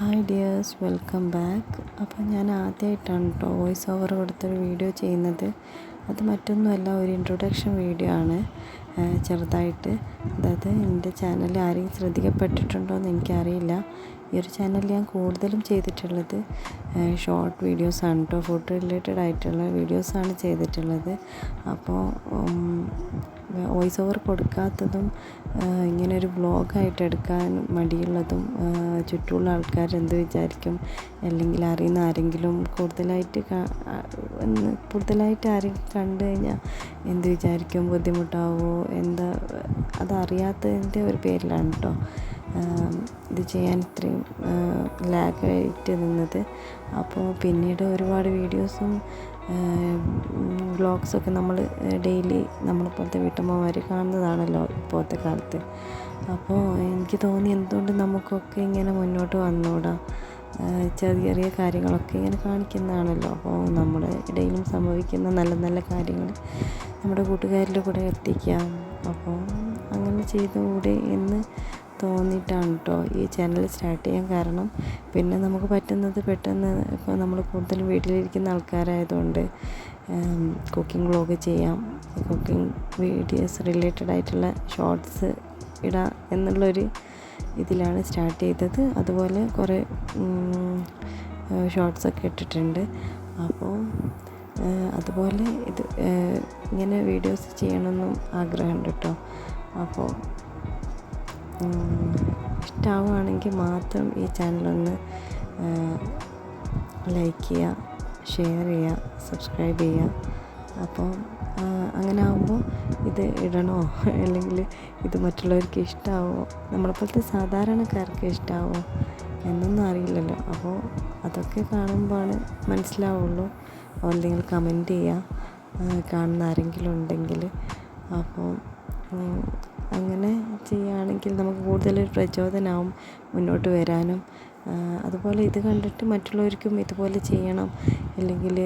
Hi dears welcome back അപ്പോൾ ഞാൻ ആദ്യമായിട്ടാണ് കേട്ടോ വോയിസ് ഓവർ കൊടുത്തൊരു വീഡിയോ ചെയ്യുന്നത്. അത് മറ്റൊന്നുമല്ല ഒരു ഇൻട്രൊഡക്ഷൻ വീഡിയോ ആണ്. ചെറുതായിട്ട്. അതായത് എന്റെ ചാനൽ ആരെയും ശ്രദ്ധിക്കപ്പെട്ടിട്ടുണ്ടോ എന്ന് എനിക്കറിയില്ല. ഈ ഒരു ചാനൽ ഞാൻ കൂടുതലും ചെയ്തിട്ടുള്ളത് ഷോർട്ട് വീഡിയോസാണ് കേട്ടോ ഫുഡ് റിലേറ്റഡ് ആയിട്ടുള്ള വീഡിയോസാണ് ചെയ്തിട്ടുള്ളത്. അപ്പോൾ വോയിസ് ഓവർ കൊടുക്കാത്തതും ഇങ്ങനെ ഒരു എടുക്കാൻ മടിയുള്ളതും ചുറ്റുമുള്ള ആൾക്കാർ എന്ത് വിചാരിക്കും? അല്ലെങ്കിൽ അറിയുന്ന ആരെങ്കിലും കൂടുതലായിട്ട് കൂടുതലായിട്ട് ആരെങ്കിലും കണ്ടു കഴിഞ്ഞാൽ എന്ത് വിചാരിക്കും? ബുദ്ധിമുട്ടാവോ? എന്താ അതറിയാത്തതിന്റെ ഒരു പേരിലാണ് കേട്ടോ ഇത് ചെയ്യാൻ ഇത്രയും ലാഗായിട്ട് നിന്നത്. അപ്പോൾ പിന്നീട് ഒരുപാട് വീഡിയോസും വ്ളോഗ്സൊക്കെ നമ്മൾ ഡെയിലി നമ്മളിപ്പോഴത്തെ വീട്ടമ്മമാർ കാണുന്നതാണല്ലോ ഇപ്പോഴത്തെ കാലത്ത്. അപ്പോൾ എനിക്ക് തോന്നി എന്തുകൊണ്ട് നമുക്കൊക്കെ ഇങ്ങനെ മുന്നോട്ട് വന്നുകൂടാ ചെറിയ ചെറിയ കാര്യങ്ങളൊക്കെ ഇങ്ങനെ കാണിക്കുന്നതാണല്ലോ. അപ്പോൾ നമ്മുടെ ഇടയിലും സംഭവിക്കുന്ന നല്ല നല്ല കാര്യങ്ങൾ നമ്മുടെ കൂട്ടുകാരിൽ കൂടെ എത്തിക്കാം. അപ്പോൾ അങ്ങനെ ചെയ്തുകൂടെ എന്ന് തോന്നിയിട്ടാണ് കേട്ടോ ഈ ചാനൽ സ്റ്റാർട്ട് ചെയ്യാൻ കാരണം. പിന്നെ നമുക്ക് പറ്റുന്നത് പെട്ടെന്ന് ഇപ്പോൾ നമ്മൾ കൂടുതലും വീട്ടിലിരിക്കുന്ന ആൾക്കാരായതുകൊണ്ട് കുക്കിംഗ് വ്ളോഗ് ചെയ്യാം കുക്കിംഗ് വീഡിയോസ് റിലേറ്റഡ് ആയിട്ടുള്ള ഷോർട്സ് ഇടാം എന്നുള്ളൊരു ഇതിലാണ് സ്റ്റാർട്ട് ചെയ്തത്. അതുപോലെ കുറേ ഷോർട്സൊക്കെ ഇട്ടിട്ടുണ്ട്. അപ്പോൾ അതുപോലെ ഇത് ഇങ്ങനെ വീഡിയോസ് ചെയ്യണമെന്നും ആഗ്രഹമുണ്ട് കേട്ടോ അപ്പോൾ ഇഷ്ടമാവുകയാണെങ്കിൽ മാത്രം ഈ ചാനലൊന്ന് ലൈക്ക് ചെയ്യുക ഷെയർ ചെയ്യുക സബ്സ്ക്രൈബ് ചെയ്യുക. അപ്പോൾ അങ്ങനെ ആകുമ്പോൾ ഇത് ഇടണോ? അല്ലെങ്കിൽ ഇത് മറ്റുള്ളവർക്ക് ഇഷ്ടമാവോ നമ്മളെപ്പോലത്തെ സാധാരണക്കാർക്ക് ഇഷ്ടമാവോ എന്നൊന്നും അറിയില്ലല്ലോ. അപ്പോൾ അതൊക്കെ കാണുമ്പോഴാണ് മനസ്സിലാവുള്ളൂ. നിങ്ങൾ കമന്റ് ചെയ്യുക. കാണുന്ന ആരെങ്കിലും ഉണ്ടെങ്കിൽ. അപ്പോൾ അങ്ങനെ ചെയ്യുകയാണെങ്കിൽ നമുക്ക് കൂടുതലൊരു പ്രചോദനമാവും മുന്നോട്ട് വരാനും. അതുപോലെ ഇത് കണ്ടിട്ട് മറ്റുള്ളവർക്കും ഇതുപോലെ ചെയ്യണം. അല്ലെങ്കിൽ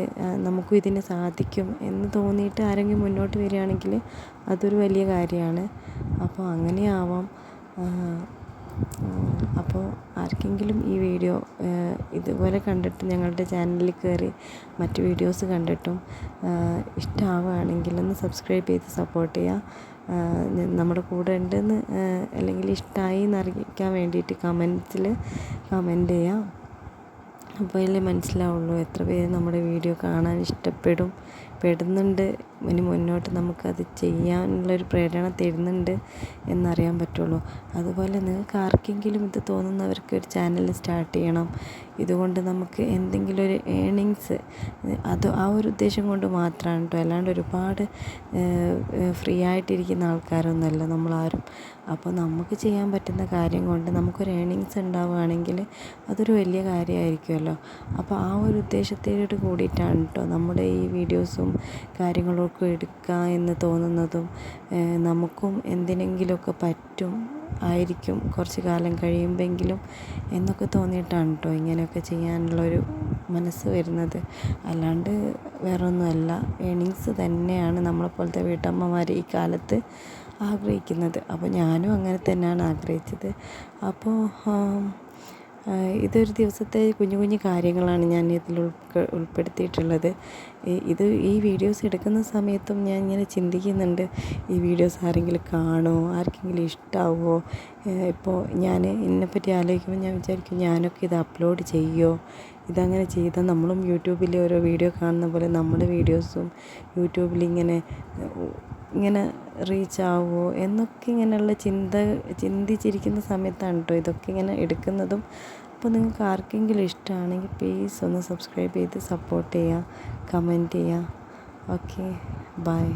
നമുക്കും ഇതിന് സാധിക്കും എന്ന് തോന്നിയിട്ട് ആരെങ്കിലും മുന്നോട്ട് വരികയാണെങ്കിൽ അതൊരു വലിയ കാര്യമാണ്. അപ്പോൾ അങ്ങനെ ആവാം അപ്പോൾ ആർക്കെങ്കിലും ഈ വീഡിയോ ഇതുപോലെ കണ്ടിട്ട് ഞങ്ങളുടെ ചാനലിൽ കയറി മറ്റ് വീഡിയോസ് കണ്ടിട്ടും ഇഷ്ടമാവുകയാണെങ്കിൽ ഒന്ന് സബ്സ്ക്രൈബ് ചെയ്ത് സപ്പോർട്ട് ചെയ്യുക. നമ്മുടെ കൂടെ ഉണ്ടെന്ന് അല്ലെങ്കിൽ ഇഷ്ടമായി എന്നറിയിക്കാൻ വേണ്ടിയിട്ട് കമൻസിൽ കമന്റ് ചെയ്യാം. അപ്പോൾ അല്ലേ മനസ്സിലാവുള്ളൂ എത്ര പേര് നമ്മുടെ വീഡിയോ കാണാൻ ഇഷ്ടപ്പെടും. പെടുന്നുണ്ട്. ഇനി മുന്നോട്ട് നമുക്കത് ചെയ്യാനുള്ളൊരു പ്രേരണ തരുന്നുണ്ട് എന്നറിയാൻ പറ്റുള്ളൂ. അതുപോലെ നിങ്ങൾക്ക് ആർക്കെങ്കിലും ഇത് തോന്നുന്നവർക്ക് ഒരു ചാനൽ സ്റ്റാർട്ട് ചെയ്യണം. ഇതുകൊണ്ട് നമുക്ക് എന്തെങ്കിലും ഒരു ഏണിങ്സ് അത് ആ ഒരു ഉദ്ദേശം കൊണ്ട് മാത്രമാണ് കേട്ടോ. അല്ലാണ്ട് ഒരുപാട് ഫ്രീ ആയിട്ടിരിക്കുന്ന ആൾക്കാരൊന്നുമല്ല നമ്മളാരും. അപ്പോൾ നമുക്ക് ചെയ്യാൻ പറ്റുന്ന കാര്യം കൊണ്ട് നമുക്കൊരു ഏണിങ്സ് ഉണ്ടാവുകയാണെങ്കിൽ അതൊരു വലിയ കാര്യമായിരിക്കുമല്ലോ. അപ്പോൾ ആ ഒരു ഉദ്ദേശത്തോട് കൂടിയിട്ടാണ് കേട്ടോ നമ്മുടെ ഈ വീഡിയോസും കാര്യങ്ങളൊക്കെ എടുക്കാം എന്ന് തോന്നുന്നതും നമുക്കും എന്തിനെങ്കിലുമൊക്കെ പറ്റും ആയിരിക്കും കുറച്ച് കാലം കഴിയുമ്പോഴെങ്കിലും എന്നൊക്കെ തോന്നിയിട്ടാണ് കേട്ടോ ഇങ്ങനെയൊക്കെ ചെയ്യാനുള്ളൊരു മനസ്സ് വരുന്നത്. അല്ലാണ്ട് വേറൊന്നുമല്ല ഏണിങ്സ് തന്നെയാണ് നമ്മളെപ്പോലത്തെ വീട്ടമ്മമാർ ഈ കാലത്ത് ആഗ്രഹിക്കുന്നത്. അപ്പോൾ ഞാനും അങ്ങനെ തന്നെയാണ് ആഗ്രഹിച്ചത്. അപ്പോൾ ഇതൊരു ദിവസത്തെ കുഞ്ഞു കുഞ്ഞു കാര്യങ്ങളാണ് ഞാൻ ഇതിൽ ഉൾപ്പെടുത്തിയിട്ടുള്ളത്. ഇത് ഈ വീഡിയോസ് എടുക്കുന്ന സമയത്തും ഞാൻ ഇങ്ങനെ ചിന്തിക്കുന്നുണ്ട്. ഈ വീഡിയോസ് ആരെങ്കിലും കാണുമോ ആർക്കെങ്കിലും ഇഷ്ടമാവുമോ ഇപ്പോൾ ഞാൻ എന്നെപ്പറ്റി ആലോചിക്കുമ്പോൾ ഞാൻ വിചാരിക്കും ഞാനൊക്കെ ഇത് അപ്ലോഡ് ചെയ്യുമോ ഇതങ്ങനെ ചെയ്താൽ നമ്മളും യൂട്യൂബിൽ ഓരോ വീഡിയോ കാണുന്ന പോലെ നമ്മുടെ വീഡിയോസും യൂട്യൂബിൽ ഇങ്ങനെ ഇങ്ങനെ റീച്ച് ആവുമോ എന്നൊക്കെ ഇങ്ങനെയുള്ള ചിന്ത ചിന്തിച്ചിരിക്കുന്ന സമയത്താണ് കേട്ടോ ഇതൊക്കെ ഇങ്ങനെ എടുക്കുന്നതും. അപ്പോൾ നിങ്ങൾക്ക് ആർക്കെങ്കിലും ഇഷ്ടമാണെങ്കിൽ പ്ലീസ് ഒന്ന് സബ്സ്ക്രൈബ് ചെയ്ത് സപ്പോർട്ട് ചെയ്യുക കമന്റ് ചെയ്യുക. Okay bye